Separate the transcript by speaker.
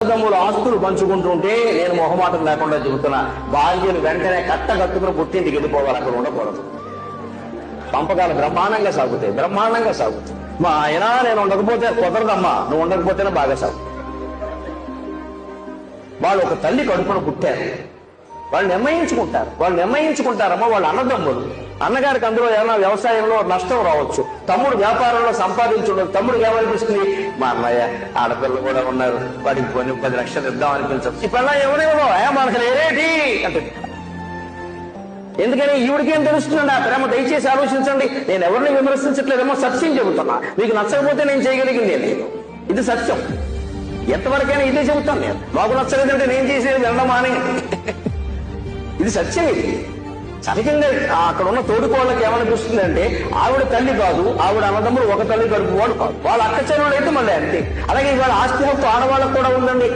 Speaker 1: అన్నదమ్ములు ఆస్తులు పంచుకుంటుంటే నేను మొహమాటం లేకుండా చెబుతున్నా. భార్యలు వెంటనే కట్ట కట్టుకుని పుట్టింటికి వెళ్ళిపోవాలి అక్కడ ఉండకూడదు. పంపకాలు బ్రహ్మాండంగా సాగుతాయి బ్రహ్మాండంగా సాగుతాయి. మా ఆయన నేను ఉండకపోతే కుదరదమ్మా నువ్వు ఉండకపోతేనే బాగా సాగు వాళ్ళు ఒక తల్లి కడుపున పుట్టారు. వాళ్ళు నిర్ణయించుకుంటారు. వాళ్ళు నిర్ణయించుకుంటారమ్మా వాళ్ళు అన్నదమ్ములు. అన్నగారికి అందులో ఏమైనా వ్యవసాయంలో నష్టం రావచ్చు. తమ్ముడు వ్యాపారంలో సంపాదించుండదు తమ్ముడు ఏమనిపిస్తుంది? మా అన్నయ్య ఆడపిల్లలు కూడా ఉన్నారు. వాడికి కొన్ని పది లక్షలు ఇద్దాం అనిపించదు ఇప్పుడు ఎవరేమో ఏ మనకు లేరేటి అంటే ఎందుకని? ఈవిడికేం తెలుస్తుందండి? ఆ ప్రేమ దయచేసి ఆలోచించండి. నేను ఎవరిని విమర్శించట్లేదేమో సత్యం చెబుతున్నా. మీకు నచ్చకపోతే నేను చేయగలిగింది లేదు. ఇది సత్యం. ఎంతవరకైనా ఇదే చెబుతాను నేను. మాకు నచ్చలేదంటే నేను చేసేది వినడం మానే ఇది సత్యం ఇది సహజంగా అక్కడ ఉన్న తోడుకోళ్ళకి ఏమనిపిస్తుంది అంటే ఆవిడ తల్లి కాదు ఆవిడ అన్నదమ్ములు ఒక తల్లి కడుపు వాడు కాదు. వాళ్ళ అక్క చెల్లెలు అయితే మళ్ళీ అంతే. అలాగే ఇవాళ ఆస్తి హక్కు ఆడవాళ్ళకు కూడా ఉందండి.